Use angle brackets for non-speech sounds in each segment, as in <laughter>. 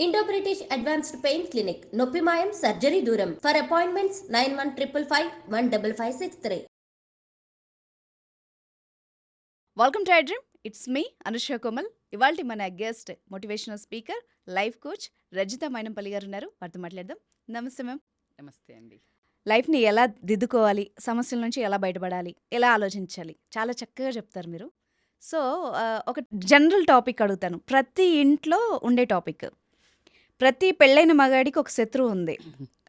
Indo British advanced pain clinic నొప్పి మాయం surgery దూరం for appointments nine one triple five one double five six three welcome to dream it's me Anusha Komal ఇవాళ మన guest motivational speaker life coach Rajitha Mainampalli garu ఉన్నారు. వారితో మాట్లాడదాం. నమస్తే ma'am నమస్తే అండి. లైఫ్ని ఎలా దిద్దుకోవాలి? సమస్యల నుంచి ఎలా బయటపడాలి? ఎలా ఆలోచించాలి? చాలా చక్కగా చెప్తారు మీరు. సో ఆ, ఒక జనరల్ టాపిక్ అడుగుతాను. ప్రతి ఇంట్లో ఉండే టాపిక్ ప్రతి పెళ్ళైన మగాడికి ఒక శత్రువు ఉంది.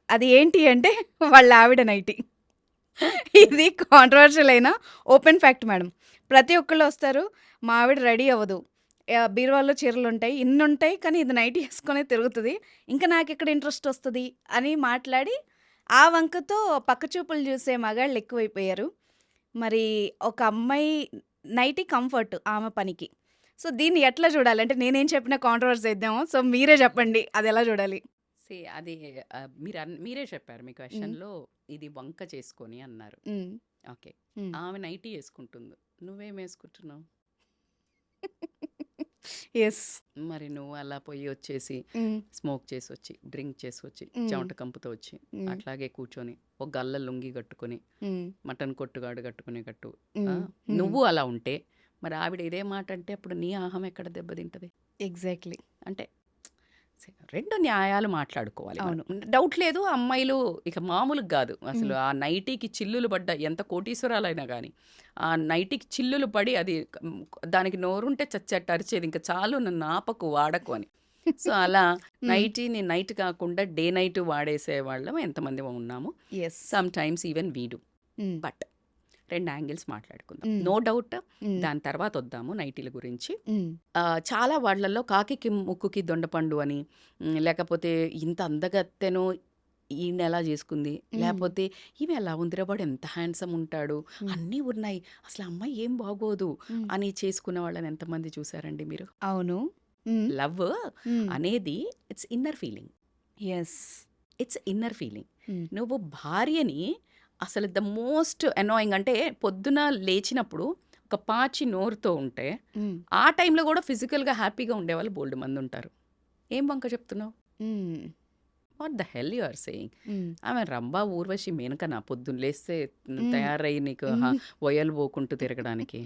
అది ఏంటి అంటే వాళ్ళ ఆవిడ నైటి. ఇది కాంట్రవర్షియల్ అయినా ఓపెన్ ఫ్యాక్ట్ మేడం ప్రతి ఒక్కళ్ళు వస్తారు మా ఆవిడ రెడీ అవ్వదు. బీరువాల్లో బీరువాలో చీరలు ఉంటాయి ఇన్ని ఉంటాయి కానీ ఇది నైట్ వేసుకొని తిరుగుతుంది. ఇంకా నాకు ఇక్కడ ఇంట్రెస్ట్ వస్తుంది? అని మాట్లాడి ఆ వంకతో పక్కచూపులు చూసే మగాళ్ళు ఎక్కువైపోయారు. మరి ఒక అమ్మాయి నైటీ కంఫర్ట్ ఆమె పనికి. సో దీన్ని ఎట్లా చూడాలి? అంటే నేనేం చెప్పిన కాంట్రవర్సీ ఇద్దామో సో మీరే చెప్పండి అది ఎలా చూడాలి? సే అది మీరు మీరే చెప్పారు మీ క్వశ్చన్లో ఇది వంక చేసుకొని అన్నారు. ఓకే. ఆమె నైటీ వేసుకుంటుంది. నువ్వేం వేసుకుంటున్నావు? ఎస్ మరి నువ్వు అలా పోయి వచ్చేసి స్మోక్ చేసి వచ్చి డ్రింక్ చేసి వచ్చి. చెమట కంపుతో వచ్చి అట్లాగే కూర్చొని ఒక గల్ల లుంగి కట్టుకొని మటన్ కొట్టుగాడు కట్టుకునే కట్టు నువ్వు అలా ఉంటే మరి ఆవిడ ఇదే మాట అంటే అప్పుడు నీ ఆహం ఎక్కడ దెబ్బతింటది? ఎగ్జాక్ట్లీ అంటే రెండు న్యాయాలు మాట్లాడుకోవాలి అవును. డౌట్ లేదు అమ్మాయిలు ఇక మామూలుగా కాదు. అసలు ఆ నైటీకి చిల్లులు పడ్డ ఎంత కోటీశ్వరాలైనా కానీ ఆ నైటీకి చిల్లులు పడి అది దానికి నోరుంటే చచ్చట్టు అరిచేది. ఇంకా చాలు నన్ను ఆపకు వాడకు అని. సో <laughs> అలా నైటీని నైట్ కాకుండా డే నైట్ వాడేసే వాళ్ళం ఎంతమంది ఉన్నాము. ఎస్ సమ్ టైమ్స్ ఈవెన్ వీడు బట్ రెండు యాంగిల్స్ మాట్లాడుకుందాం. నో డౌట్ దాని తర్వాత వద్దాము నైటీల గురించి. చాలా వాళ్ళల్లో కాకికి ముక్కుకి దొండపండు అని లేకపోతే ఇంత అందగత్తెను ఈయన ఎలా చేసుకుంది. లేకపోతే ఈమె ఎలా ఉందిరా వాడు ఎంత హ్యాండ్సమ్ ఉంటాడు. అన్నీ ఉన్నాయి. అసలు అమ్మాయి ఏం బాగోదు అని చేసుకున్న వాళ్ళని ఎంతమంది చూసారండి మీరు? అవును. లవ్ అనేది it's inner feeling. Yes it's inner feeling. నువ్వు భార్యని అసలు ద మోస్ట్ అనాయింగ్ అంటే పొద్దున లేచినప్పుడు ఒక పాచి నోరుతో ఉంటే ఆ టైంలో కూడా ఫిజికల్గా హ్యాపీగా ఉండేవాళ్ళు బోల్డ్ మంది ఉంటారు. ఏం వంక చెప్తున్నావు? What the hell you are saying ఆమె రంభా ఊర్వశి మేనక నా పొద్దున్న లేస్తే తయారై నీకు ఒయ్యలు పోకుంటూ తిరగడానికి.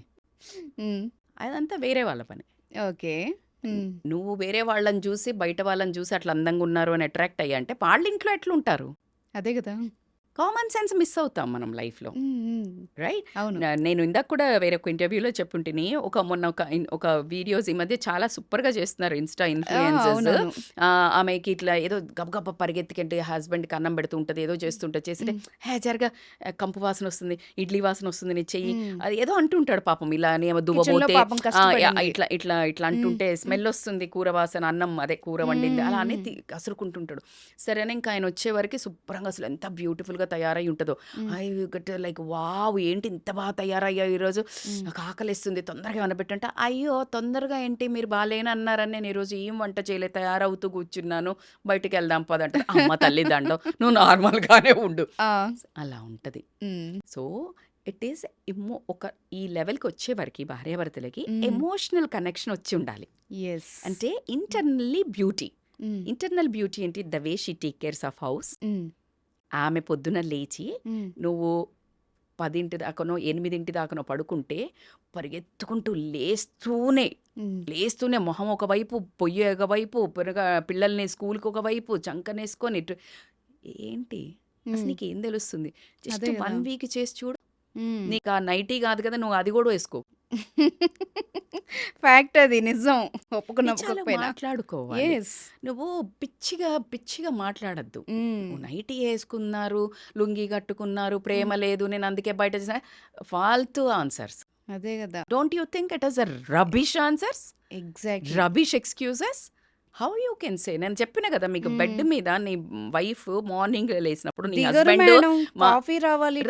అదంతా వేరే వాళ్ళ పని. ఓకే. నువ్వు వేరే వాళ్ళని చూసి బయట వాళ్ళని చూసి అట్లా అందంగా ఉన్నారు అని అట్రాక్ట్ అయ్యా అంటే వాళ్ళ ఇంట్లో ఎట్లుంటారు? అదే కదా. కామన్ సెన్స్ మిస్ అవుతాం మనం లైఫ్లో రైట్ అవును నేను ఇందాక కూడా వేరే ఒక ఇంటర్వ్యూలో చెప్పుంటిని ఒక మొన్న ఒక ఒక వీడియోస్ ఈ మధ్య చాలా సూపర్గా చేస్తున్నారు ఇన్స్టా ఆ, ఇన్ఫ్లుయెన్సెస్. ఆమెకి ఇట్లా ఏదో గబగబ పరిగెత్తికంటే హస్బెండ్కి అన్నం పెడుతూ ఉంటుంది ఏదో చేస్తుంటుంది చేస్తే మ్. హే జరగా కంపు వాసన వస్తుంది ఇడ్లీ వాసన వస్తుంది నీ చెయ్యి. అది ఏదో అంటుంటాడు పాపం ఇలా ఏమో దువ్వబోతే ఇట్లా ఇట్లా ఇట్లా అంటుంటే. స్మెల్ వస్తుంది కూర వాసన అన్నం అదే కూర వండింది అలా. అనేది కసురుకుంటుంటాడు సరేనా ఇంకా ఆయన వచ్చే వరకు శుభ్రంగా అసలు ఎంత బ్యూటిఫుల్గా తయారై ఉంటుందో. ఐ గట్ లైక్ వావ్ ఏంటి ఇంత బాగా తయారయ్యా ఈరోజు. నాకు ఆకలిస్తుంది తొందరగా ఏమైనా పెట్టంటే? అయ్యో తొందరగా ఏంటి మీరు బాగాలేని అన్నారని నేను ఈరోజు ఏం వంట చేయలే తయారవుతూ కూర్చున్నాను. బయటికి వెళ్దాం పదంటే అమ్మ తల్లి దండం నువ్వు నార్మల్గానే ఉండు. అలా ఉంటుంది. సో ఇట్ ఈస్ ఎమో ఒక ఈ లెవెల్కి వచ్చేవరకు భార్యాభర్తలకి. ఎమోషనల్ కనెక్షన్ వచ్చి ఉండాలి. అంటే ఇంటర్నల్లీ బ్యూటీ. ఇంటర్నల్ బ్యూటీ ఏంటి? The way she take cares of house. ఆమె పొద్దున లేచి నువ్వు పదింటి దాకానో ఎనిమిదింటి దాకానో పడుకుంటే పరిగెత్తుకుంటూ లేస్తూనే. లేస్తూనే మొహం ఒకవైపు పొయ్యి ఒకవైపు పిరగా పిల్లల్ని స్కూల్కి ఒకవైపు చంకనేసుకొని ఏంటి. నీకు ఏం తెలుస్తుంది జస్ట్. వన్ వీక్ చేసి చూడు. నీకు ఆ నైటీ కాదు కదా నువ్వు అది కూడా వేసుకో ఫ్యాక్ట్ అది నిజం. ఒప్పుకున్న మాట్లాడుకోవాలి. ఎస్ నువ్వు పిచ్చిగా పిచ్చిగా మాట్లాడద్దు. నైటీ వేసుకున్నారు లుంగి కట్టుకున్నారు ప్రేమ లేదు నేను అందుకే బయట చేసిన ఫాల్తూ ఆన్సర్స్. అదే కదా. Don't you think it is a rubbish answers exact rubbish excuses how you can say నేను చెప్పిన కదా మీకు. బెడ్ మీద నీ వైఫ్ మార్నింగ్ లేసినప్పుడు నీ హస్బెండ్ కాఫీ రావాలి.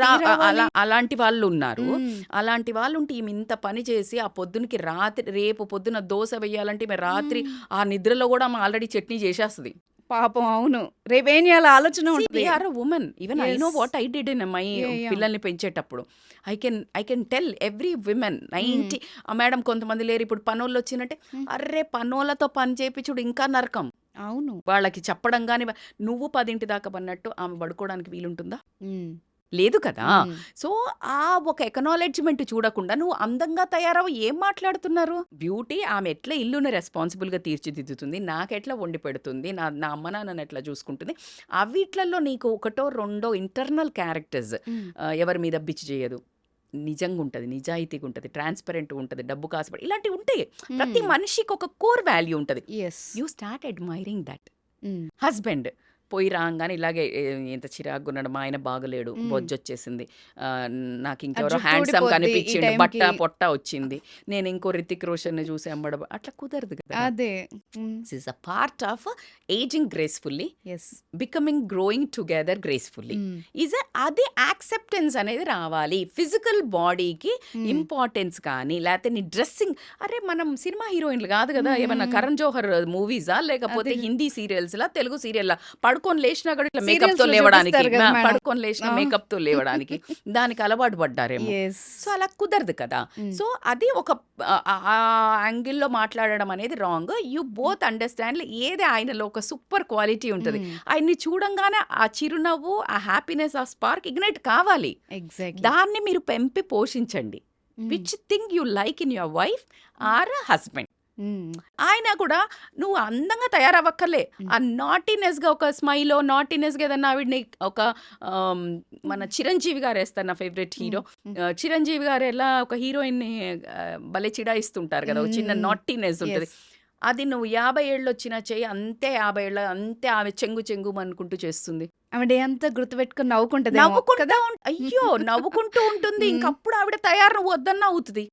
అలా అలాంటి వాళ్ళు ఉన్నారు. అలాంటి వాళ్ళు ఉంటే ఈమె ఇంత పని చేసి ఆ పొద్దునకి రాత్రి రేపు పొద్దున దోశ వేయాలంటే ఈమె రాత్రి. ఆ నిద్రలో కూడా ఆమె ఆల్రెడీ చట్నీ చేసేస్తుంది పాపం అవును. రేపేం చేయాలి ఆలోచన ఉంటుంది. Or women even I know. What I did in my. పిల్లల్ని పెంచేటప్పుడు. I can I can tell every women ninety madam కొంతమంది లేరు. ఇప్పుడు పనోళ్ళు వచ్చినట్టే Hmm. అర్రే పనోళ్ళతో పని చేపించుడు ఇంకా నరకం. అవును. వాళ్ళకి చెప్పడం గాని నువ్వు పదింటి దాకా పన్నట్టు ఆమె పడుకోవడానికి వీలుంటుందా? ఉమ్, లేదు కదా. సో ఆ ఒక ఎకనాలెడ్జ్మెంట్ చూడకుండా నువ్వు అందంగా తయారవు ఏం మాట్లాడుతున్నారు? బ్యూటీ ఆమె ఎట్లా ఇల్లుని రెస్పాన్సిబుల్గా తీర్చిదిద్దుతుంది నాకెట్లా వండి పెడుతుంది నా నా అమ్మ నాన్నని ఎట్లా చూసుకుంటుంది అవిట్లలో నీకు ఒకటో రెండో ఇంటర్నల్ క్యారెక్టర్స్ ఎవరి మీద బిచ్చి చేయదు. నిజంగా ఉంటుంది నిజాయితీగా ఉంటుంది ట్రాన్స్పరెంట్ ఉంటుంది డబ్బు కాసుపడి ఇలాంటివి ఉంటాయి. ప్రతి మనిషికి ఒక కోర్ వాల్యూ ఉంటుంది. You start admiring that husband పోయి రాగానే ఇలాగే "ఏ, ఎంత చిరాకు ఉన్నాడు మా ఆయన బాగలేడు మ్మ్. బొజ్జు వచ్చేసింది ఆ, నాకు ఇంకెవరో హ్యాండ్సమ్ టైంకి. బట్ట పొట్ట వచ్చింది. నేను ఇంకో రితిక్ రోషన్ చూసి అమ్మడం అట్లా కుదరదు కదా. అదే. Is a part of ageing gracefully becoming growing together gracefully is అది యాక్సెప్టెన్స్ అనేది రావాలి. ఫిజికల్ బాడీకి ఇంపార్టెన్స్ కానీ లేకపోతే నీ డ్రెస్సింగ్ అరే మనం సినిమా హీరోయిన్లు కాదు కదా. ఏమన్నా కరణ్ జోహర్ మూవీసా లేకపోతే. హిందీ సీరియల్స్ లా తెలుగు సీరియల్ లా పడుకొని లేచినా కూడా ఇట్లా మేకప్తో లేవడానికి. పడుకొని లేచిన. మేకప్తో లేవడానికి. దానికి అలవాటు పడ్డారేమో. సో అలా కుదరదు కదా. సో అది ఒక ఆ- యాంగిల్లో మాట్లాడడం అనేది రాంగ్. యూ బోత్ అండర్స్టాండ్ ఏది ఆయనలో ఒక సూపర్ క్వాలిటీ ఉంటుంది. ఆయన్ని చూడంగానే ఆ చిరునవ్వు ఆ హ్యాపీనెస్ ఆ స్పార్క్ ఇగ్నైట్ కావాలి. దాన్ని మీరు పెంపి పోషించండి. Which thing you like in your wife or husband ఆయన కూడా నువ్వు అందంగా తయారవ్వక్కర్లే. ఆ నాటినెస్గా ఒక స్మైల్ నాటినెస్గా ఏదన్నా ఆవిడని ఒక మన చిరంజీవి గారు వేస్తారు నా ఫేవరెట్ హీరో చిరంజీవి గారు ఎలా ఒక హీరోయిన్ని ఆ, భలే చిడాయిస్తుంటారు కదా ఒక చిన్న. నాటినెస్ ఉంటుంది. అది నువ్వు యాభై ఏళ్ళు వచ్చినా చెయ్యి అంతే యాభై ఏళ్ళ అంతే ఆమె చెంగు చెంగు అనుకుంటూ చేస్తుంది. ఆవిడ అంతా గుర్తుపెట్టుకుని నవ్వుకుంటది నవ్వుకుంటా అయ్యో! నవ్వుకుంటూ ఉంటుంది. <laughs> ఇంకప్పుడు ఆవిడ తయారు నువ్వు వద్దన్నా అవుతుంది.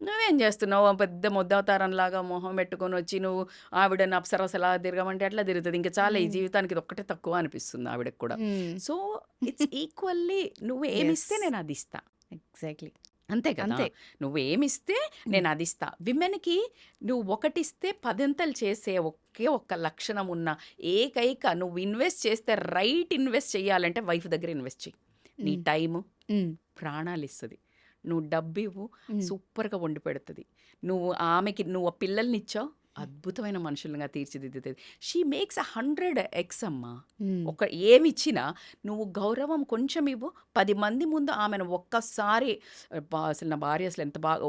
నువ్వేం చేస్తున్నావు? ఆ పెద్ద ముద్దవతారం లాగా మొహం పెట్టుకొని వచ్చి నువ్వు ఆవిడని అప్సరసలా తిరగమంటే అట్లా తిరుగుతుంది. ఇంకా చాలా ఈ. జీవితానికి ఒక్కటే తక్కువ అనిపిస్తుంది ఆవిడకి కూడా. సో ఇట్స్ ఈక్వల్లీ <laughs> నువ్వు ఏమిస్తే Yes. నేను అది ఇస్తా. ఎగ్జాక్ట్లీ అంతే కదా? అంతే. నువ్వు ఏమిస్తే నేను అది ఇస్తా. విమెన్కి నువ్వు ఒకటిస్తే పదింతలు చేసే ఒకే ఒక్క లక్షణం ఉన్న ఏకైక నువ్వు ఇన్వెస్ట్ చేస్తే రైట్ ఇన్వెస్ట్ చేయాలంటే వైఫ్ దగ్గర ఇన్వెస్ట్ చెయ్యి నీ. టైము ప్రాణాలు ఇస్తుంది. నువ్వు డబ్బు ఇవ్వు సూపర్గా వండి పెడుతుంది. నువ్వు ఆమెకి నువ్వు ఆ పిల్లల్ని ఇచ్చావు అద్భుతమైన మనుషులుగా తీర్చిదిద్దుతుంది she makes a hundred X అమ్మా. ఒక ఏమి ఇచ్చినా నువ్వు గౌరవం కొంచెం ఇవ్వు. పది మంది ముందు ఆమెను ఒక్కసారి "అబ్బా, అసలు నా భార్య అసలు ఎంత బాగా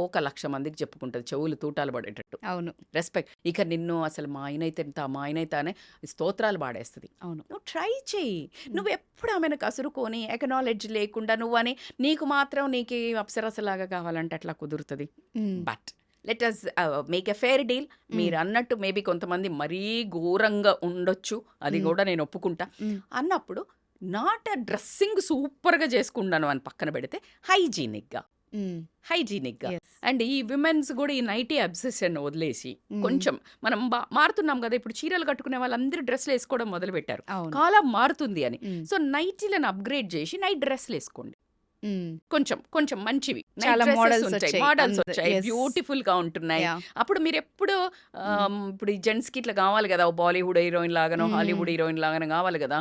ఒక లక్ష మందికి చెప్పుకుంటుంది. చెవులు తూటాలు పడేటట్టు. అవును. రెస్పెక్ట్ ఇక నిన్ను అసలు మా ఆయన అయితే ఎంత మా ఆయన అయితే అనే స్తోత్రాలు పాడేస్తుంది. అవును. నువ్వు ట్రై చెయ్యి. నువ్వు ఎప్పుడు ఆమెను కసురుకొని ఎకనాలెడ్జ్ లేకుండా నువ్వు అని నీకు మాత్రం నీకు అప్సరసలాగా కావాలంటే అట్లా కుదురుతుంది. But let us make a fair deal. మీరు అన్నట్టు మేబీ కొంతమంది మరీ ఘోరంగా ఉండొచ్చు. అది. కూడా నేను ఒప్పుకుంటా. అన్నప్పుడు నాట్ డ్రెస్సింగ్ సూపర్గా చేసుకుంటాను అని పక్కన పెడితే హైజీనిక్గా. హైజీనిక్గా. అండ్ ఈ విమెన్స్ కూడా ఈ నైటీ అబ్సెషన్ వదిలేసి కొంచెం మనం మారుతున్నాం కదా ఇప్పుడు చీరలు కట్టుకునే వాళ్ళందరూ డ్రెస్లు వేసుకోవడం మొదలు పెట్టారు కాలం మారుతుంది అని. సో నైటీలను అప్గ్రేడ్ చేసి నైట్ డ్రెస్లు వేసుకోండి. కొంచెం కొంచెం మంచివి. చాలా models వచ్చాయి. మోడల్స్ వచ్చాయి. బ్యూటిఫుల్గా ఉంటున్నాయి. అప్పుడు మీరు ఎప్పుడు ఇప్పుడు ఈ జెంట్స్కి ఇట్లా కావాలి కదా బాలీవుడ్ హీరోయిన్ లాగానో. హాలీవుడ్ హీరోయిన్ లాగానో కావాలి కదా.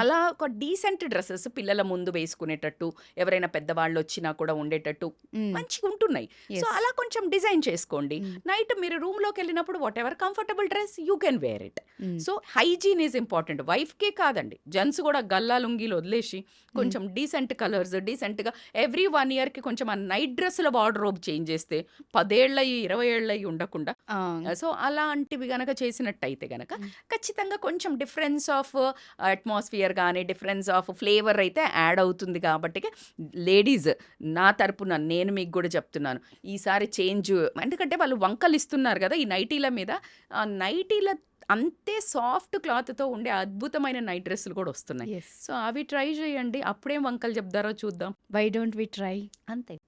అలా ఒక డీసెంట్ డ్రెస్సెస్ పిల్లల ముందు వేసుకునేటట్టు ఎవరైనా పెద్దవాళ్ళు వచ్చినా కూడా ఉండేటట్టు మంచిగా ఉంటున్నాయి. సో అలా కొంచెం డిజైన్ చేసుకోండి. నైట్ మీరు రూమ్లోకి వెళ్ళినప్పుడు whatever comfortable dress you can wear it so hygiene is important వైఫ్కే కాదండి. జెంట్స్ కూడా గల్లా లుంగీలు వదిలేసి కొంచెం డీసెంట్ కలర్స్ డీసెంట్గా ఎవ్రీ వన్ ఇయర్కి కొంచెం ఆ నైట్ డ్రెస్సుల వార్డ్రోబ్ చేంజ్ చేస్తే పదేళ్ళయి ఇరవై ఏళ్ళయి ఉండకుండా సో అలాంటివి గనక చేసినట్టయితే గనక. ఖచ్చితంగా కొంచెం డిఫరెన్స్ ఆఫ్ అట్మాస్ఫియర్ కానీ డిఫరెన్స్ ఆఫ్ ఫ్లేవర్ అయితే యాడ్ అవుతుంది కాబట్టి లేడీస్ నా తరపున నేను మీకు కూడా చెప్తున్నాను. ఈసారి చేంజ్ ఎందుకంటే వాళ్ళు వంకలు ఇస్తున్నారు కదా ఈ నైటీల మీద. ఆ నైటీల అంతే సాఫ్ట్ క్లాత్తో ఉండే అద్భుతమైన నైట్ డ్రెస్సులు కూడా వస్తున్నాయి. సో అవి ట్రై చేయండి. అప్పుడేం వంకలు చెప్తారో చూద్దాం. Why don't we try? అంతే.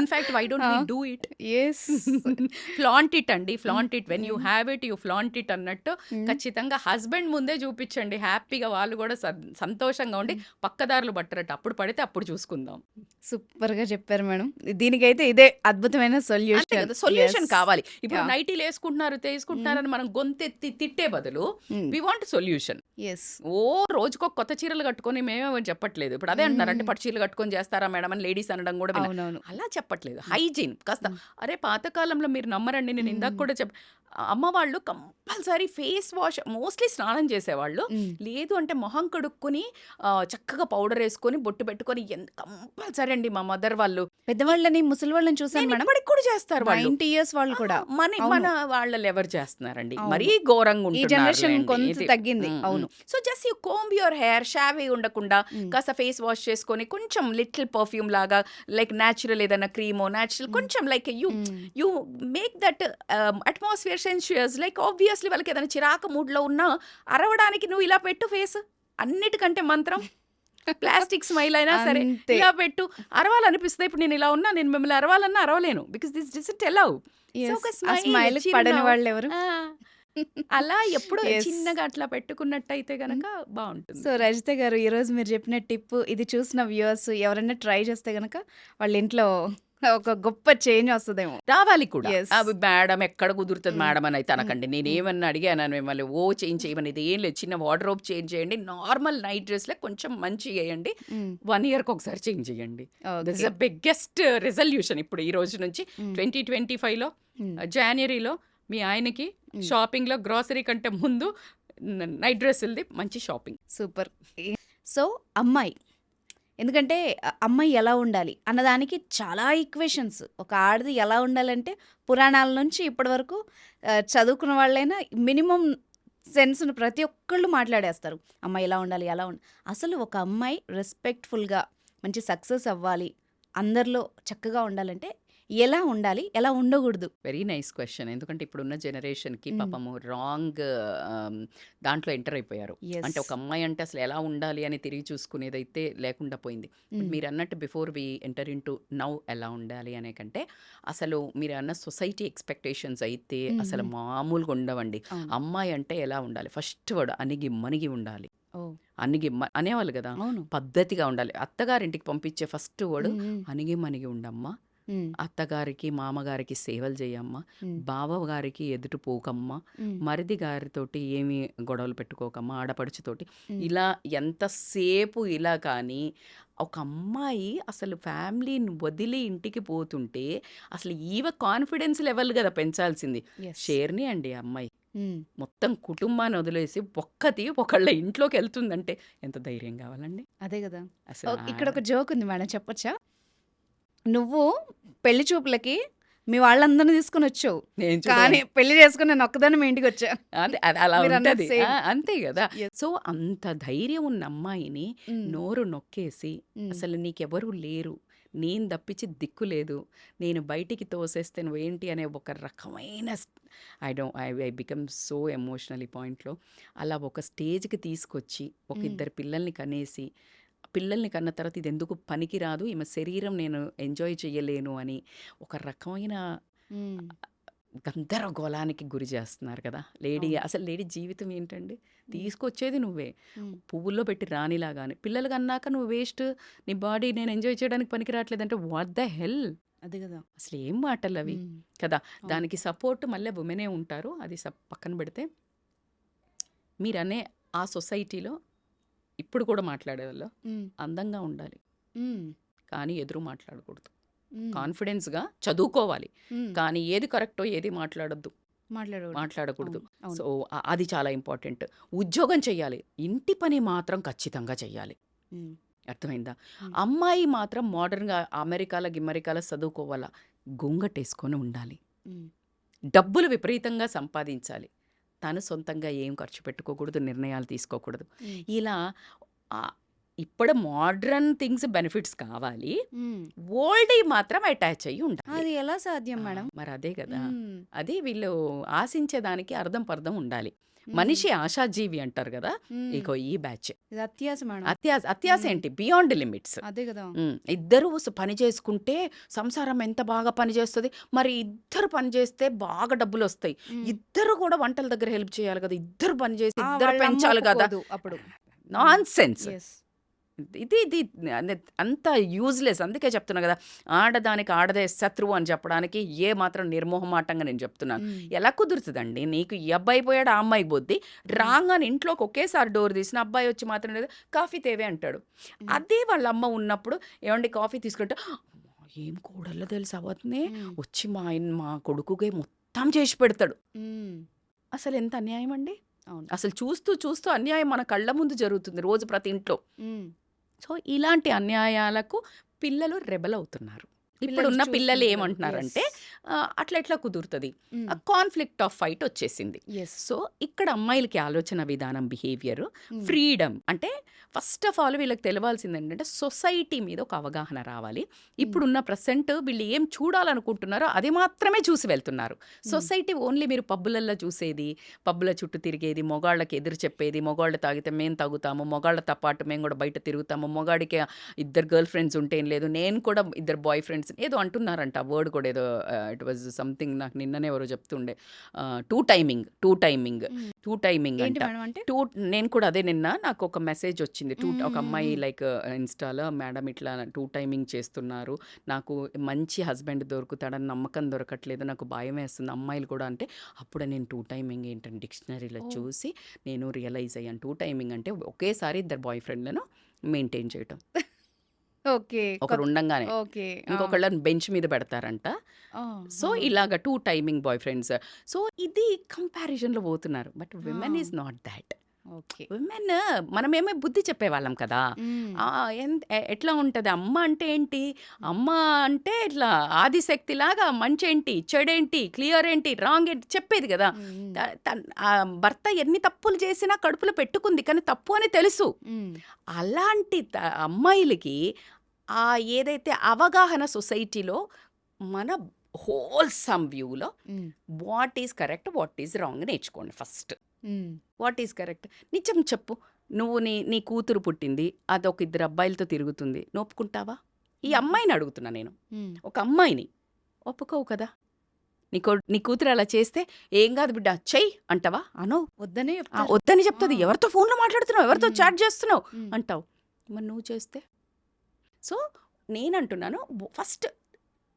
In fact why don't we. Do it yes. <laughs> Flaunt it అండి flaunt it when you have it you flaunt it అన్నట్టు Mm. ఖచ్చితంగా హస్బెండ్ ముందే చూపించండి. హ్యాపీగా వాళ్ళు కూడా సంతోషంగా ఉండి పక్కదారులు పట్టరట్టు అప్పుడు పడితే అప్పుడు చూసుకుందాం. సూపర్గా చెప్పారు మేడం. దీనికైతే ఇదే అద్భుతమైన సొల్యూషన్ సొల్యూషన్ కావాలి. ఇప్పుడు. నైటీలు వేసుకుంటున్నారు తీసుకుంటున్నారని మనం గొంతెత్తి తిట్టే బదులు వి వాంట్ సొల్యూషన్ ఎస్ ఓ రోజుకో కొత్త చీరలు కట్టుకొని మేమేమో చెప్పట్లేదు. ఇప్పుడు అదే అంటున్నారు అంటే Mm. పట్టు చీరలు కట్టుకొని చేస్తారా మేడం అని లేడీస్ అనడం కూడా. అవునవును అలా చెప్పట్లేదు హైజీన్ కాస్త. అరే పాతకాలంలో మీరు నమ్మరండి నేను ఇందాక. కూడా చెప్ అమ్మ వాళ్ళు కంపల్సరీ ఫేస్ వాష్ మోస్ట్లీ స్నానం చేసేవాళ్ళు. లేదు అంటే మొహం కడుక్కొని చక్కగా పౌడర్ వేసుకొని బొట్టు పెట్టుకొని కంపల్సరీ అండి మా మదర్ వాళ్ళు పెద్దవాళ్ళని ముసలి వాళ్ళని చూసాను మేడం కూడా చేస్తారు వాళ్ళు నైన్టీ ఇయర్స్ వాళ్ళు కూడా మన. మన వాళ్ళలో ఎవరు చేస్తున్నారండి. మరీ ఘోరంగా జనరేషన్ ఇది- తగ్గింది అవును. So just you comb your hair షావీ ఉండకుండా. కాస్త ఫేస్ వాష్ చేసుకొని కొంచెం లిటిల్ పర్ఫ్యూమ్ లాగా లైక్ న్యాచురల్ ఏదైనా క్రీమో న్యాచురల్ Mm. కొంచెం like you. You make that atmosphere sensuous like obviously వాళ్ళకి ఏదైనా చిరాకు మూడ్లో ఉన్నా అరవడానికి నువ్వు ఇలా పెట్టు ఫేస్ అన్నిటికంటే మంత్రం <laughs> ప్లాస్టిక్ స్మైల్ అయినా సరే. ఇలా పెట్టు అరవాలనిపిస్తుంది ఇప్పుడు నేను ఇలా ఉన్నా నేను మిమ్మల్ని అరవాలన్నా అరవలేను బికాస్ దిస్ డిస్ ఎలవ్ Yes. ఒక ఆ smile, స్మైల్ పడని. వాళ్ళు ఎవరు అలా ఎప్పుడు. <laughs> చిన్నగా అట్లా పెట్టుకున్నట్టయితే గనక బాగుంటుంది సో రజిత గారు ఈరోజు మీరు చెప్పిన టిప్ ఇది చూసిన వ్యూవర్స్ ఎవరైనా ట్రై చేస్తే గనక వాళ్ళ ఇంట్లో ఒక గొప్ప చేంజ్ వస్తుందేమో రావాలి కూడా. అవి మేడం ఎక్కడ కుదురుతుంది Mm. మేడం అని అయితే అనకండి నేను ఏమన్నా అడిగాను మిమ్మల్ని ఓ చేంజ్ చేయమని ఇది ఏం లేదు చిన్న వార్డ్రోబ్ చేంజ్ చేయండి నార్మల్ నైట్ డ్రెస్లే కొంచెం మంచి వేయండి ఉమ్. వన్ ఇయర్కి ఒకసారి చేంజ్ చేయండి దిస్. అ బిగ్గెస్ట్ రిజల్యూషన్ ఇప్పుడు ఈ రోజు నుంచి. ట్వంటీ ట్వంటీ ఫైవ్లో. జనవరిలో మీ ఆయనకి. షాపింగ్లో గ్రాసరీ కంటే ముందు నైట్ డ్రెస్సులది మంచి షాపింగ్. సూపర్. సో అమ్మాయి. ఎందుకంటే అమ్మాయి ఎలా ఉండాలి అన్నదానికి చాలా ఈక్వేషన్స్. ఒక ఆడది ఎలా ఉండాలంటే పురాణాల నుంచి ఇప్పటి వరకు చదువుకున్న వాళ్ళైనా మినిమం సెన్స్ను ప్రతి ఒక్కళ్ళు మాట్లాడేస్తారు. అమ్మాయి ఎలా ఉండాలి ఎలా ఉండాలి అసలు ఒక అమ్మాయి రెస్పెక్ట్ఫుల్గా మంచి సక్సెస్ అవ్వాలి అందరిలో చక్కగా ఉండాలంటే ఎలా ఉండాలి ఎలా ఉండకూడదు? వెరీ నైస్ క్వశ్చన్ ఎందుకంటే ఇప్పుడున్న జనరేషన్కి. పాపము రాంగ్ దాంట్లో ఎంటర్ అయిపోయారు. అంటే ఒక అమ్మాయి అంటే అసలు ఎలా ఉండాలి అని తిరిగి చూసుకునేదైతే లేకుండా పోయింది. మీరు అన్నట్టు before we enter into now ఎలా ఉండాలి అనే కంటే అసలు మీరు అన్న సొసైటీ ఎక్స్పెక్టేషన్స్ అయితే అసలు. మామూలుగా ఉండవండి. అమ్మాయి అంటే ఎలా ఉండాలి? ఫస్ట్ వర్డ్ అనిగి మనిగి ఉండాలి. అనిగి అనేవాళ్ళు కదా? పద్ధతిగా ఉండాలి. అత్తగారింటికి పంపించే ఫస్ట్ వర్డ్ ఉమ్, అనిగి మనిగి ఉండమ్మా. అత్తగారికి మామగారికి సేవలు చేయమ్మా. ఉమ్, బావగారికి ఎదుటి పోకమ్మా. మరిది గారితోటి ఏమి గొడవలు పెట్టుకోకమ్మా ఆడపడుచుతోటి. ఇలా ఎంతసేపు ఇలా కానీ ఒక అమ్మాయి అసలు ఫ్యామిలీని వదిలి ఇంటికి పోతుంటే అసలు ఈవ కాన్ఫిడెన్స్ లెవెల్ కదా పెంచాల్సింది. షేర్ని అండి అమ్మాయి. మొత్తం కుటుంబాన్ని వదిలేసి ఒక్కతి ఒకళ్ళ ఇంట్లోకి వెళ్తుందంటే ఎంత ధైర్యం కావాలండి. అదే కదా. అసలు ఇక్కడ ఒక జోక్ ఉంది మేడం చెప్పొచ్చా? నువ్వు పెళ్ళి చూపులకి మీ వాళ్ళందరిని తీసుకుని వచ్చావు. కానీ. పెళ్ళి చేసుకుని నేను ఒక్కదాన్ని మీ ఇంటికి వచ్చా? అదే అలా ఉంటది. అంతే కదా. సో అంత ధైర్యం ఉన్న అమ్మాయిని నోరు నొక్కేసి అసలు నీకెవరు లేరు. నేను తప్పించి దిక్కు లేదు. నేను బయటికి తోసేస్తే నువ్వేంటి అనే ఒక రకమైన I don't I I become so emotional ఈ పాయింట్లో అలా ఒక స్టేజ్కి తీసుకొచ్చి ఒక. ఇద్దరు పిల్లల్ని కనేసి పిల్లల్ని కన్న తర్వాత ఇది ఎందుకు పనికిరాదు? ఈమె శరీరం నేను ఎంజాయ్ చేయలేను అని ఒక రకమైన గందరగోళానికి గురి చేస్తున్నారు కదా! లేడీ. అసలు లేడీ జీవితం ఏంటండి? తీసుకొచ్చేది నువ్వే. పువ్వుల్లో పెట్టి రానిలాగానే పిల్లలు కన్నాక నువ్వు వేస్ట్. నీ బాడీ నేను ఎంజాయ్ చేయడానికి పనికి రావట్లేదంటే వాట్ ద హెల్? అదే కదా! అసలు ఏం మాటలు అవి? కదా. దానికి సపోర్ట్ మళ్ళీ ఉమెనే ఉంటారు. అది పక్కన పెడితే మీరు అనే ఆ సొసైటీలో ఇప్పుడు కూడా మాట్లాడేవాళ్ళు ఉమ్, అందంగా ఉండాలి. కానీ ఎదురు మాట్లాడకూడదు. కాన్ఫిడెన్స్గా చదువుకోవాలి. కానీ ఏది కరెక్టో ఏది మాట్లాడొద్దు. మాట్లాడకూడదు. సో అది చాలా ఇంపార్టెంట్. ఉద్యోగం చేయాలి. ఇంటి పని మాత్రం ఖచ్చితంగా చేయాలి. అర్థమైందా. అమ్మాయి మాత్రం మోడర్న్గా అమెరికాల గిమ్మరికాల చదువుకోవాలా? గొంగటేసుకొని ఉండాలి. డబ్బులు విపరీతంగా సంపాదించాలి. తను సొంతంగా ఏం ఖర్చు పెట్టుకోకూడదు నిర్ణయాలు తీసుకోకూడదు. ఇలా ఆ, ఇప్పుడు మోడ్రన్ థింగ్స్ బెనిఫిట్స్ కావాలి. ఓల్డ్ మాత్రం అటాచ్ అయ్యి ఉండాలి. అది ఎలా సాధ్యం మేడం? మరి అదే కదా. అది వీళ్ళు ఆశించేదానికి అర్థం పర్థం ఉండాలి. మనిషి ఆశాజీవి అంటారు కదా ఇగో ఈ బ్యాచ్. ఇది అత్యాస అత్యాస. ఏంటి? Beyond limits. అదే కదా. ఇద్దరు పని చేసుకుంటే సంసారం ఎంత బాగా పని చేస్తుంది? మరి ఇద్దరు పని చేస్తే బాగా డబ్బులు వస్తాయి. ఇద్దరు కూడా వంటల దగ్గర హెల్ప్ చేయాలి కదా. ఇద్దరు పని చేసి ఇద్దరు పెంచాలి కదా. అప్పుడు. Nonsense. ఇది ఇది అంత యూజ్లెస్ అందుకే చెప్తున్నా కదా ఆడదానికి ఆడదే శత్రువు అని చెప్పడానికి ఏ మాత్రం నిర్మోహమాటంగా నేను చెప్తున్నాను. ఎలా కుదురుతుందండి? నీకు ఈ అబ్బాయి పోయాడు ఆ అమ్మాయి బొద్ది రాగానే ఇంట్లోకి ఒకేసారి డోర్ తీసిన అబ్బాయి వచ్చి మాత్రం లేదు కాఫీ తేవే అంటాడు. అదే వాళ్ళ అమ్మ ఉన్నప్పుడు ఏమండి కాఫీ తీసుకుంటే "అమ్మా, ఏం కూడల్లో తెలుసు అవతనే వచ్చి మా ఆయన మా కొడుకుగే మొత్తం చేసి పెడతాడు. అసలు ఎంత అన్యాయం అండి అవును. అసలు చూస్తూ చూస్తూ అన్యాయం మన కళ్ళ ముందు జరుగుతుంది రోజు ప్రతి ఇంట్లో. సో ఇలాంటి అన్యాయాలకు పిల్లలు రెబల్ అవుతున్నారు ఇప్పుడున్న పిల్లలు. ఏమంటున్నారంటే అట్లా ఎట్లా కుదురుతుంది. కాన్ఫ్లిక్ట్ ఆఫ్ ఫైట్ వచ్చేసింది. సో ఇక్కడ అమ్మాయిలకి ఆలోచన విధానం బిహేవియర్. ఫ్రీడమ్ అంటే ఫస్ట్ ఆఫ్ ఆల్ వీళ్ళకి తెలవాల్సింది ఏంటంటే సొసైటీ మీద ఒక అవగాహన రావాలి ఇప్పుడున్న ప్రజెంట్ వీళ్ళు ఏం చూడాలనుకుంటున్నారో అది మాత్రమే చూసి వెళ్తున్నారు సొసైటీ ఓన్లీ మీరు పబ్బులల్లో చూసేది పబ్బుల చుట్టూ తిరిగేది మొగాళ్ళకి ఎదురు చెప్పేది మొగాళ్ళు తాగితే మేము తాగుతాము మొగాళ్ళతో పాటు మేము కూడా బయట తిరుగుతాము మొగాడికి ఇద్దరు గర్ల్ ఫ్రెండ్స్ ఉంటే ఏం లేదు నేను కూడా ఇద్దరు బాయ్ ఫ్రెండ్స్ ఏదో అంటున్నారంట వర్డ్ కూడా ఏదో ఇట్ వాజ్ సంథింగ్ నాకు నిన్ననే ఎవరో చెప్తుండే. Two timing two timing. Two timing అంట. టూ నేను కూడా అదే నిన్న నాకు ఒక మెసేజ్ వచ్చింది. టూ ఒక అమ్మాయి మ్మ్. లైక్ ఇన్స్టాలో మేడం ఇట్లా టూ టైమింగ్ చేస్తున్నారు. నాకు మంచి హస్బెండ్ దొరుకుతాడని నమ్మకం దొరకట్లేదు. నాకు భయం వేస్తుంది అమ్మాయిలు కూడా అంటే. అప్పుడు నేను టూ టైమింగ్ ఏంటని డిక్షనరీలో. చూసి నేను రియలైజ్ అయ్యాను. టూ టైమింగ్ అంటే ఒకేసారి ఇద్దరు బాయ్ ఫ్రెండ్లను మెయింటైన్ చేయటం. ఓకే. ఒకరు ఉండంగానే ఓకే. ఇంకొకళ్ళని బెంచ్ మీద పెడతారంట. సో ఇలాగ two timing boy friends. So ఇది కంపారిజన్లో పోతున్నారు. But women. Is not that. Okay. Women మనమేమో బుద్ధి చెప్పేవాళ్ళం కదా. ఆ, ఎన్- ఎ- ఎట్లా ఉంటుంది? అమ్మ అంటే ఏంటి? అమ్మ అంటే ఇట్లా ఆదిశక్తిలాగా మంచి ఏంటి చెడేంటి? క్లియర్ ఏంటి? రాంగ్ ఏంటి? చెప్పేది కదా. త- తన్- ఆ భర్త ఎన్ని తప్పులు చేసినా కడుపులో పెట్టుకుంది కానీ తప్పు అని తెలుసు. అలాంటి త- అమ్మాయిలకి ఆ ఏదైతే అవగాహన సొసైటీలో మన హోల్సమ్ వ్యూలో what is correct what is wrong నేర్చుకోండి ఫస్ట్. వాట్ ఈజ్ కరెక్ట్ నిజం చెప్పు. నువ్వు నీ నీ కూతురు పుట్టింది అది ఒక ఇద్దరు అబ్బాయిలతో తిరుగుతుంది. నువ్వు ఒప్పుకుంటావా ఈ మ్మ్. అమ్మాయిని అడుగుతున్నా నేను. ఒక అమ్మాయిని. ఒప్పుకోవు కదా. నీ కో నీ కూతురు అలా చేస్తే ఏం కాదు బిడ్డ? చెయ్యి అంటావా? అనవు వద్దనే. వద్దని చెప్తుంది. ఎవరితో ఫోన్లో మాట్లాడుతున్నావు? ఎవరితో మ్మ్. చాట్ చేస్తున్నావు. అంటావు. మరి నువ్వు చేస్తే? So నేనంటున్నాను first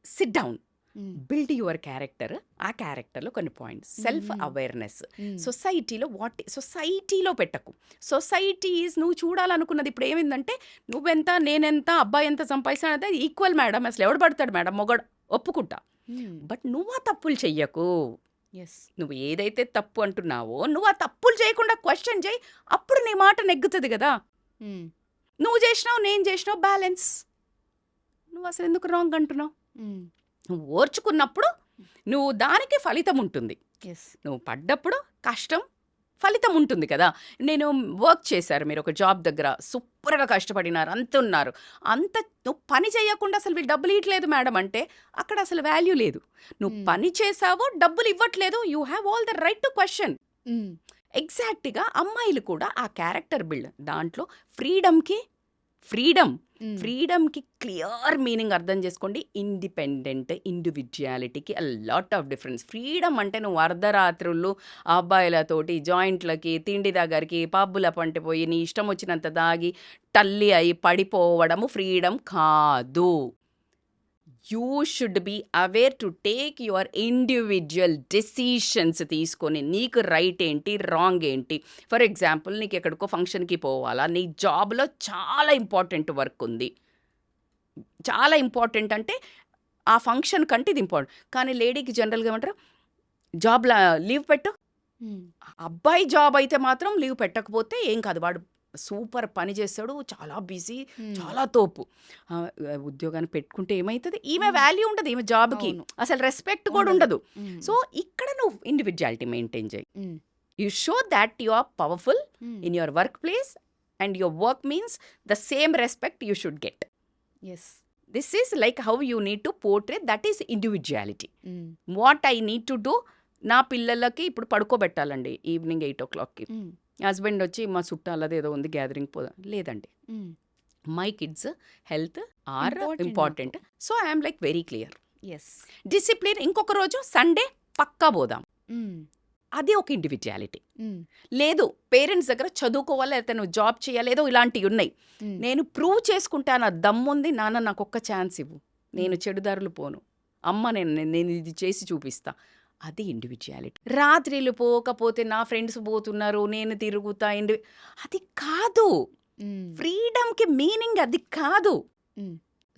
sit down. Build your character ఆ క్యారెక్టర్లో కొన్ని పాయింట్స్ సెల్ఫ్. అవేర్నెస్. సొసైటీలో వాట్ సొసైటీలో పెట్టకు. సొసైటీ ఈజ్ నువ్వు చూడాలనుకున్నది ఇప్పుడు ఏమైందంటే నువ్వెంత నేనెంత అబ్బాయి ఎంత సంపాదిస్తానంటే ఈక్వల్ మేడం అసలు ఎవడు పడతాడు మేడం మొగడు. ఒప్పుకుంటా. బట్ నువ్వు ఆ తప్పులు చెయ్యకు. Yes. నువ్వు ఏదైతే తప్పు అంటున్నావో నువ్వు ఆ తప్పులు చేయకుండా క్వశ్చన్ చేయి. అప్పుడు నీ మాట నెగ్గుతుంది కదా. మ్మ్. నువ్వు చేసినావు నేను చేసినావు బ్యాలెన్స్ నువ్వు అసలు ఎందుకు రాంగ్ అంటున్నావు? మ్మ్. నువ్వు ఓర్చుకున్నప్పుడు నువ్వు దానికి ఫలితం ఉంటుంది Yes. నువ్వు పడ్డప్పుడు కష్టం ఫలితం ఉంటుంది కదా నేను వర్క్ చేశారు మీరు ఒక జాబ్ దగ్గర సూపర్గా కష్టపడినారు అంత ఉన్నారు అంత నువ్వు పని చేయకుండా అసలు వీళ్ళు డబ్బులు ఇవ్వట్లేదు మేడం అంటే అక్కడ అసలు వాల్యూ లేదు నువ్వు Hmm. పని చేసావో డబ్బులు ఇవ్వట్లేదు you have all the right to question. ఎగ్జాక్ట్గా అమ్మాయిలు కూడా ఆ క్యారెక్టర్ బిల్డ్ దాంట్లో ఫ్రీడమ్కి ఫ్రీడమ్. ఫ్రీడమ్కి క్లియర్ మీనింగ్ అర్థం చేసుకోండి. Independent ఇండివిజువాలిటీకి a lot of difference freedom అంటే నువ్వు అర్ధరాత్రులు అబ్బాయిలతోటి జాయింట్లకి తిండి దగ్గరికి పబ్బుల పంట పోయి నీ ఇష్టం వచ్చినంత దాగి తల్లి అయి పడిపోవడము ఫ్రీడమ్ కాదు. You should be aware to take your individual decisions తీసుకొని నీకు రైట్ ఏంటి రాంగ్ ఏంటి. ఫర్ ఎగ్జాంపుల్ నీకు ఎక్కడికో ఫంక్షన్కి పోవాలా నీ జాబ్లో చాలా ఇంపార్టెంట్ వర్క్ ఉంది. చాలా ఇంపార్టెంట్ అంటే ఆ ఫంక్షన్ కంటే ఇది ఇంపార్టెంట్ కానీ లేడీకి జనరల్గా ఏమంటారు? జాబ్లో లీవ్ పెట్టు. అబ్బాయి జాబ్ అయితే మాత్రం లీవ్ పెట్టకపోతే ఏం కాదు వాడు సూపర్ పని చేస్తాడు చాలా బిజీ. చాలా తోపు ఉద్యోగాన్ని పెట్టుకుంటే ఏమవుతుంది ఈమె. వాల్యూ ఉండదు ఈమె జాబ్కి. అసలు రెస్పెక్ట్ కూడా ఉండదు. సో ఇక్కడ నువ్వు ఇండివిజువాలిటీ మెయింటైన్ చేయి. You show that you are powerful in your workplace and your work means the same respect you should get Yes. this is like how you need to portray that is individuality hmm. what i need to do నా పిల్లలకి ఇప్పుడు పడుకోబెట్టాలండి evening eight ఓ క్లాక్కి. Husband వచ్చి మా చుట్టాలది ఏదో ఉంది gathering పోదాం. లేదండి. My kids health are important so I'm like very clear Yes. Discipline ఇంకొక రోజు సండే పక్కా పోదాం. అది ఒక ఇండివిజువాలిటీ. లేదు పేరెంట్స్ దగ్గర చదువుకోవాలి లేకపోతే నువ్వు జాబ్ చేయాలి ఏదో ఇలాంటివి ఉన్నాయి. నేను ప్రూవ్ చేసుకుంటా నా దమ్ముంది నాన్న నాకు ఒక్క ఛాన్స్ ఇవ్వు. నేను చెడుదారులు పోను. అమ్మ నేను నేను- నేను ఇది చేసి చూపిస్తా. అది ఇండివిజువాలిటీ రాత్రిలు పోకపోతే నా ఫ్రెండ్స్ పోతున్నారు నేను తిరుగుతా ఇండి అది కాదు. ఫ్రీడమ్కి మీనింగ్ అది కాదు.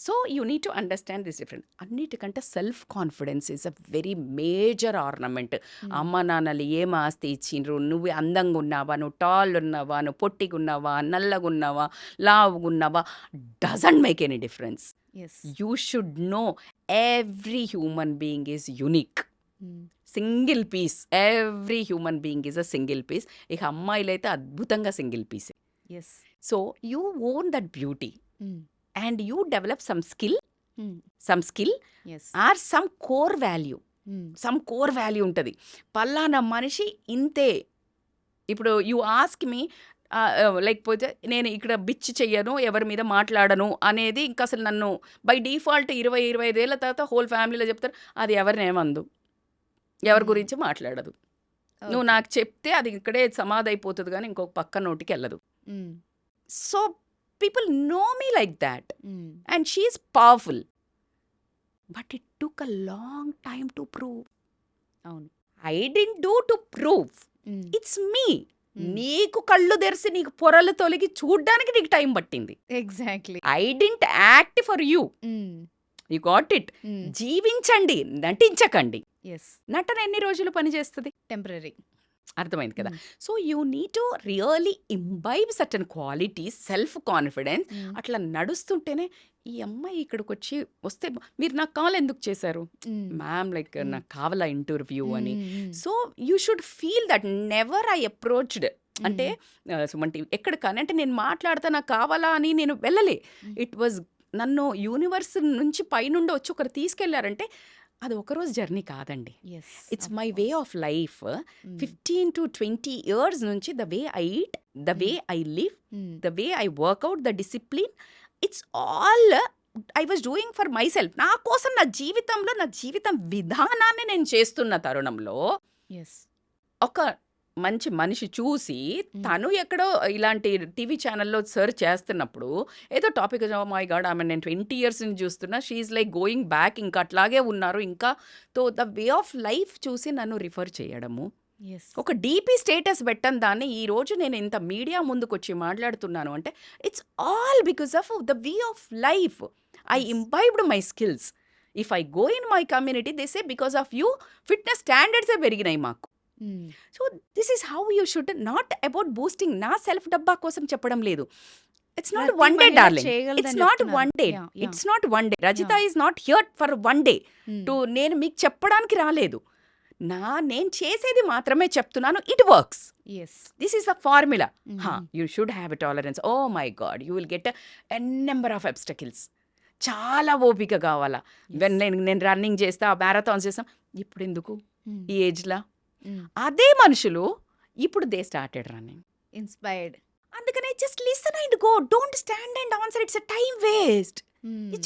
So you need to understand this different అన్నిటికంటే self confidence is a very major ornament అమ్మ నాన్నలు ఏం ఆస్తి ఇచ్చిండ్రు? నువ్వు అందంగా ఉన్నావా? నువ్వు టాల్ ఉన్నావా? నువ్వు పొట్టిగా ఉన్నావా? నల్లగా ఉన్నావా? లావుగా ఉన్నావా? Doesn't make any difference yes you should know every human being is unique single piece every human being is a single piece ఇక అమ్మాయిలు అయితే అద్భుతంగా సింగిల్ పీసే yes so you own that beauty and you develop some skill some skill or some core value some core value ఉంటుంది. పల్లానా మనిషి ఇంతే. ఇప్పుడు యు ఆస్క్ మీ లేకపోతే నేను ఇక్కడ బిచ్ చెయ్యను ఎవరి మీద మాట్లాడను అనేది ఇంకా అసలు నన్ను బై డిఫాల్ట్ ఇరవై ఇరవై ఐదేళ్ళ తర్వాత హోల్ ఫ్యామిలీలో చెప్తారు. అది ఎవరిని ఏమందు. ఎవరి. గురించి మాట్లాడదు. నువ్వు నాకు చెప్తే అది ఇక్కడే సమాధి అయిపోతుంది కానీ ఇంకొక పక్క నోటికి వెళ్ళదు. So people know me like that. And she is powerful. But it took a long time to prove. అవును. I didn't do to prove. It's me. నీకు కళ్ళు తెరిసి నీకు పొరలు తొలగి చూడ్డానికి నీకు టైం పట్టింది. Exactly. I didn't act for you. You got it. జీవించండి నటించకండి. ఎస్ నటన ఎన్ని రోజులు పనిచేస్తుంది టెంపరీ అర్థమైంది కదా. So you need to really imbibe certain qualities self confidence అట్లా నడుస్తుంటేనే ఈ అమ్మాయి ఇక్కడికి వచ్చి వస్తే మీరు నాకు కాల్ ఎందుకు చేశారు? Ma'am like Mm. నాకు కావాలా ఇంటర్వ్యూ అని. So you should feel that never I approached అంటే సుమన్ ఎక్కడ కానీ అంటే నేను మాట్లాడతా నాకు కావాలా అని నేను వెళ్ళలే. Mm. ఇట్ వాజ్ నన్ను యూనివర్స్ నుంచి పైనుండి వచ్చి ఒకరు తీసుకెళ్ళారంటే అది ఒకరోజు జర్నీ కాదండి. It's my way of life fifteen to twenty years నుంచి the way I eat the way I live the way I workout the discipline it's all I was doing for myself నా కోసం నా జీవితంలో నా జీవితం విధానాన్ని నేను చేస్తున్న తరుణంలో ఒక మంచి మనిషి చూసి తను ఎక్కడో ఇలాంటి టీవీ ఛానల్లో సర్చ్ చేస్తున్నప్పుడు ఏదో టాపిక్ మై గాడ్ ఆమె నేను ట్వంటీ ఇయర్స్ నుంచి చూస్తున్నా. షీఈ్ లైక్ గోయింగ్ బ్యాక్ ఇంకా అట్లాగే ఉన్నారు. ఇంకా తో ద వే ఆఫ్ లైఫ్ చూసి నన్ను రిఫర్ చేయడము. ఒక డీపీ స్టేటస్ పెట్టని దాన్ని. ఈ రోజు నేను ఇంత మీడియా ముందుకు వచ్చి మాట్లాడుతున్నాను అంటే it's all because of the way of life I. Imbibed my skills if I go in my community they say because of you fitness స్టాండర్డ్సే పెరిగినాయి మాకు. So this is how you should not about boosting నా self డబ్బా కోసం చెప్పడం లేదు. It's not one day darling it's not. One day. It's not one day Rajitha is not here for one day to నేను మీకు చెప్పడానికి రాలేదు. నా నేను చేసేది మాత్రమే చెప్తున్నాను. It works this is the formula you should have a tolerance oh my god you will get an number of obstacles చాలా ఓపిక కావాలా. నేను నేను రన్నింగ్ చేస్తా మ్యారథాన్స్ చేస్తాం ఇప్పుడు ఎందుకు? ఈ ఏజ్లో అదే మనుషులు ఇప్పుడు దే స్టార్టెడ్ రన్నింగ్ ఇన్స్పైర్డ్ అందుకనే just listen and go don't stand and answer it's a time waste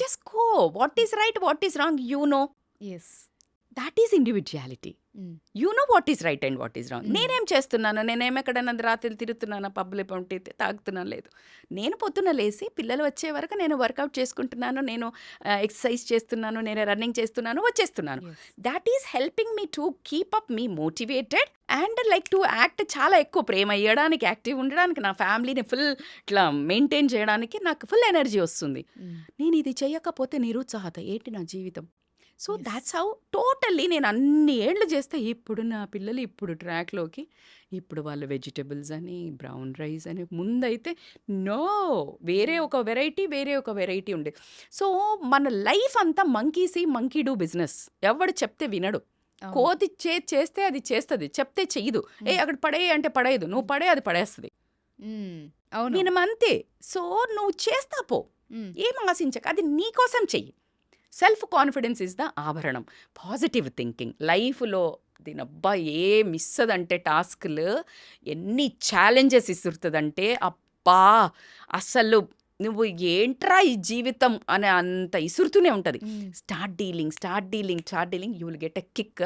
just go what is right what is wrong you know yes that is individuality you know what is right and what is wrong. నేనేం చేస్తున్నాను నేనేం ఎక్కడైనా రాత్రి తిరుగుతున్నానా పబ్బులు పంటి తాగుతున్నా లేదు. నేను పొద్దున్న లేసి పిల్లలు వచ్చే వరకు నేను వర్కౌట్ చేసుకుంటున్నాను నేను ఎక్సర్సైజ్ చేస్తున్నాను నేను రన్నింగ్ చేస్తున్నాను వచ్చేస్తున్నాను. That is helping me to keep up me motivated and like to act చాలా ఎక్కువ. ప్రేమ ఇవ్వడానికి యాక్టివ్ ఉండడానికి నా ఫ్యామిలీని ఫుల్ ఇట్లా మెయింటైన్ చేయడానికి నాకు ఫుల్ ఎనర్జీ వస్తుంది. నేను ఇది చేయకపోతే నిరుత్సాహత. ఏంటి నా జీవితం? సో. దాట్స్ హౌ టోటల్లీ నేను అన్ని ఏళ్ళు చేస్తే ఇప్పుడు నా పిల్లలు ఇప్పుడు ట్రాక్లోకి ఇప్పుడు వాళ్ళు వెజిటబుల్స్ అని బ్రౌన్ రైస్ అని ముందైతే నో! వేరే ఒక వెరైటీ వేరే ఒక వెరైటీ ఉండే. సో మన లైఫ్ అంతా మంకీసి మంకీ డూ బిజినెస్. ఎవడు చెప్తే వినడు. కోతి చే చేస్తే అది చేస్తుంది. చెప్తే చెయ్యదు. ఏ అక్కడ పడే అంటే పడేయదు. నువ్వు పడే అది పడేస్తుంది. అవును. నేను అంతే సో నువ్వు చేస్తా పో. ఏం ఆశించక. అది నీకోసం చెయ్యి. సెల్ఫ్ కాన్ఫిడెన్స్ ఇస్ ద ఆభరణం. Positive thinking. లైఫ్లో దీనబ్బా ఏ మిస్ అదంటే టాస్క్లు ఎన్ని ఛాలెంజెస్ ఇస్తుందంటే అబ్బా! అసలు నువ్వు ఏంట్రా ఈ జీవితం అనే అంత ఇసురుతూనే ఉంటుంది. Start dealing start dealing start dealing you will get a kick.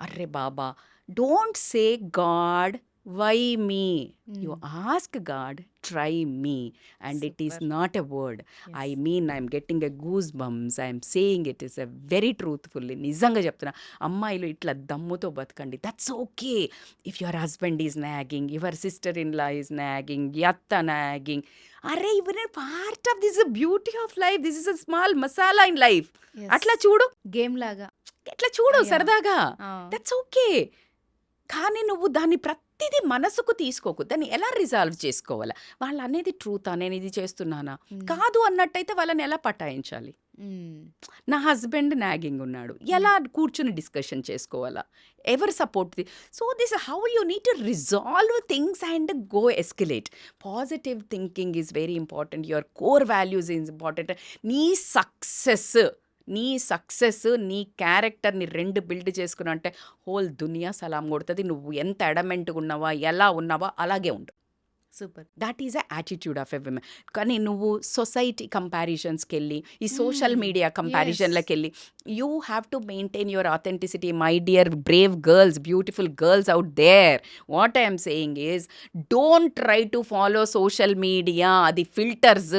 Array Baba! Don't say god why me you. Ask god try me and it is. Not a word I. Mean I'm getting a goose bumps I'm saying it is a very truthful నిజంగా చెప్తున్నా అమ్మాయిలు ఇట్లా దమ్ముతో బతకండి that's okay if your husband is nagging your sister in law is nagging యత్త nagging అరే ఇవర్ part of this beauty of life this is a small masala in life. అట్లా చూడు. Game లాగా. ఎట్లా చూడు. సరదాగా. దట్స్ ఓకే కానీ నువ్వు దాన్ని ప్రతిదీ మనసుకు తీసుకోకు. దాన్ని ఎలా రిజాల్వ్ చేసుకోవాలా? వాళ్ళు అనేది ట్రూతా? నేను ఇది చేస్తున్నానా. కాదు అన్నట్టయితే వాళ్ళని ఎలా పటాయించాలి. నా హస్బెండ్ నాగింగ్ ఉన్నాడు. ఎలా కూర్చుని డిస్కషన్ చేసుకోవాలా? ఎవరు support so this how you need to resolve things and go escalate. Positive thinking is very important. Your core values is important. నీ సక్సెస్ నీ సక్సెస్ నీ క్యారెక్టర్ని రెండు బిల్డ్ చేసుకున్నా అంటే హోల్ దునియా సలాం కొడుతుంది. నువ్వు ఎంత అడమెంట్గా ఉన్నావా ఎలా ఉన్నావా అలాగే ఉండు. Super. That is a attitude of a women కానీ నువ్వు సొసైటీ కంపారిజన్స్కి వెళ్ళి ఈ సోషల్ మీడియా కంపారిజన్లకు వెళ్ళి you have to maintain your authenticity my dear brave girls beautiful girls out there what I'm saying is don't try to follow social media అది filters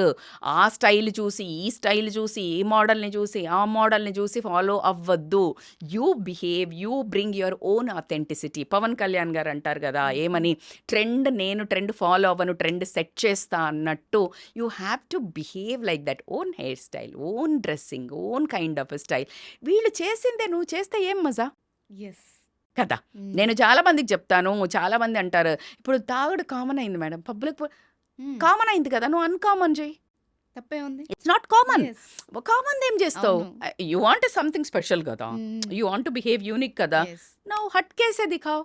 ఆ style చూసి ఈ స్టైల్ చూసి ఈ మోడల్ని చూసి ఆ మోడల్ని చూసి ఫాలో అవ్వద్దు. You behave you bring your own authenticity Pawan Kalyan garu అంటారు కదా ఏమని ట్రెండ్ నేను ట్రెండ్ ఫాలో అవ్వను ట్రెండ్ సెట్ చేస్తా అన్నట్టు you have to behave like that. Own hair style own dressing own kind of style. వీళ్ళు చేసిందే నువ్వు చేస్తే ఏం మజా? ఎస్ కదా? నేను చాలా మందికి చెప్తాను చాలా మంది అంటారు ఇప్పుడు తాగుడు కామన్ అయింది మేడం పబ్లిక్ కామన్ అయింది కదా నువ్వు అన్కామన్ చేయి తప్పే ఉంది. It's not common. కామన్ ఏం చేస్తావు. యూ వాంట్ సంథింగ్ స్పెషల్ కదా. యూ వాంట్ బిహేవ్ యూనిక్ కదా. నవ్వు హట్ కేసే దిఖావ్.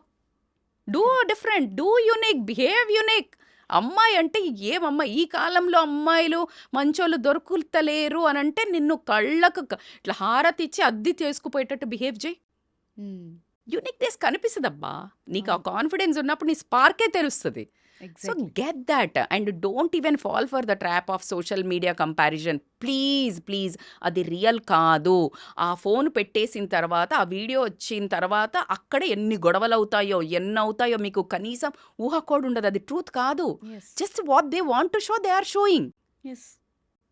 Do different do unique behave unique అమ్మాయి అంటే ఏమమ్మా ఈ కాలంలో అమ్మాయిలు మంచోళ్ళు దొరుకుతలేరు అని అంటే నిన్ను కళ్ళకు ఇట్లా హారతి ఇచ్చి అద్ది చేసుకుపోయేటట్టు బిహేవ్ చేయి. యూనిక్నెస్ కనిపిస్తుందబ్బా నీకు ఆ. కాన్ఫిడెన్స్ ఉన్నప్పుడు నీ స్పార్కే తెలుస్తుంది so. Get that and don't even fall for the trap of social media comparison please please అది రియల్ కాదు. ఆ ఫోన్ పెట్టేసిన తర్వాత ఆ వీడియో వచ్చిన తర్వాత అక్కడే ఎన్ని గొడవలు అవుతాయో ఎన్ని అవుతాయో మీకు కనీసం ఊహ కూడా ఉండదు. అది ట్రూత్ కాదు. Just what they want to show they are showing Yes.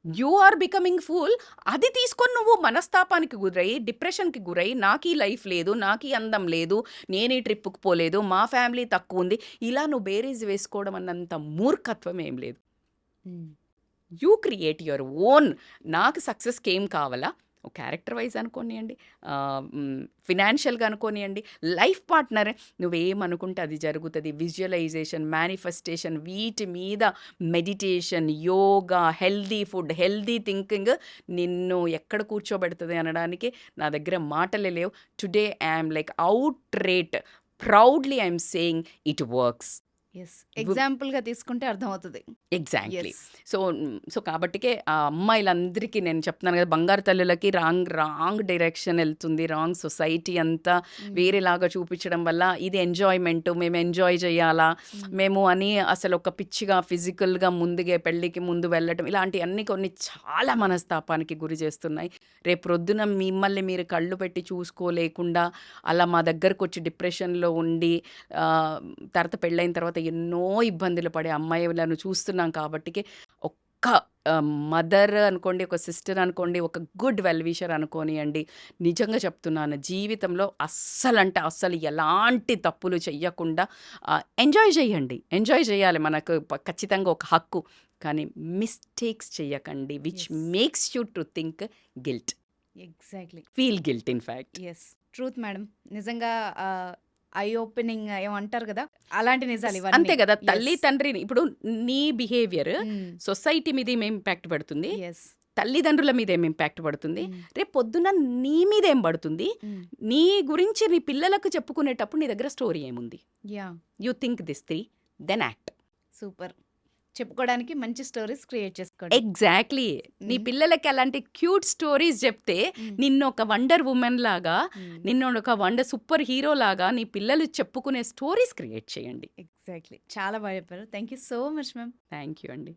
You are becoming fool అది తీసుకొని నువ్వు మనస్తాపానికి గురై డిప్రెషన్కి గురై నాకు ఈ లైఫ్ లేదు నాకు ఈ అందం లేదు నేను ఈ ట్రిప్కి పోలేదు మా ఫ్యామిలీ తక్కువ ఉంది. ఇలా నువ్వు బేరీజ్ వేసుకోవడం అన్నంత మూర్ఖత్వం ఏం లేదు. యూ క్రియేట్ యువర్ ఓన్ నాకు సక్సెస్కి ఏం కావాలా? క్యారెక్టర్ వైజ్ అనుకోనియండి ఫినాన్షియల్గా అనుకోనియండి లైఫ్ పార్ట్నర్. నువ్వేమనుకుంటే అది జరుగుతుంది. విజువలైజేషన్ మేనిఫెస్టేషన్ వీటి మీద meditation yoga healthy food healthy thinking నిన్ను ఎక్కడ కూర్చోబెడుతుంది అనడానికి నా దగ్గర మాటలే లేవు. Today I'm like outright. Proudly I'm saying it works. Yes. Example గా తీసుకుంటే అర్థమవుతుంది ఎగ్జాక్ట్లీ. సో సో కాబట్టికే ఆ అమ్మాయిలందరికీ నేను చెప్తున్నాను కదా బంగారు తల్లులకి రాంగ్ రాంగ్ డైరెక్షన్ వెళ్తుంది రాంగ్ సొసైటీ అంతా Mm. వేరేలాగా చూపించడం వల్ల ఇది ఎంజాయ్మెంట్ మేము ఎంజాయ్ చేయాలా Mm. మేము అని అసలు ఒక పిచ్చిగా ఫిజికల్గా ముందుగే పెళ్ళికి ముందు వెళ్ళటం ఇలాంటివన్నీ కొన్ని చాలా మనస్తాపానికి గురి చేస్తున్నాయి రేపు రొద్దున మిమ్మల్ని మీరు కళ్ళు పెట్టి చూసుకోలేకుండా అలా మా దగ్గరకు వచ్చి డిప్రెషన్లో ఉండి తర్వాత పెళ్ళైన తర్వాత ఎన్నో ఇబ్బందులు పడే అమ్మాయిలను చూస్తున్నాం కాబట్టికి ఒక్క మదర్ అనుకోండి ఒక సిస్టర్ అనుకోండి ఒక గుడ్ వెల్విషర్ అనుకోనియండి నిజంగా చెప్తున్నాను జీవితంలో అస్సలు అంటే అస్సలు ఎలాంటి తప్పులు చెయ్యకుండా ఎంజాయ్ చేయండి ఎంజాయ్ చేయాలి మనకు ఖచ్చితంగా ఒక హక్కు. కానీ mistakes చెయ్యకండి which. Makes you to think guilt. Exactly. Feel guilt in fact. Yes truth madam నిజంగా ఐ ఓపెనింగ్ ఏమంటారు కదా అలాంటి నిజాలు అంతే కదా తల్లి. తండ్రిని ఇప్పుడు నీ బిహేవియర్ Mm. సొసైటీ మీద ఏం ఇంపాక్ట్ పడుతుంది. తల్లిదండ్రుల మీద ఏం ఇంపాక్ట్ పడుతుంది Mm. రేపు పొద్దున నీ మీద ఏం పడుతుంది Mm. నీ గురించి నీ పిల్లలకు చెప్పుకునేటప్పుడు నీ దగ్గర స్టోరీ ఏముంది yeah you think this three then act super చెప్పుకోవడానికి మంచి స్టోరీస్ క్రియేట్ చేసుకోండి. ఎగ్జాక్ట్లీ నీ. పిల్లలకి అలాంటి క్యూట్ స్టోరీస్ చెప్తే. నిన్ను ఒక వండర్ ఉమెన్ లాగా. నిన్ను ఒక వండర్ సూపర్ హీరో లాగా నీ పిల్లలు చెప్పుకునే స్టోరీస్ క్రియేట్ చేయండి. ఎగ్జాక్ట్లీ చాలా బాగా చెప్పారు. Thank you so much ma'am thank you అండి.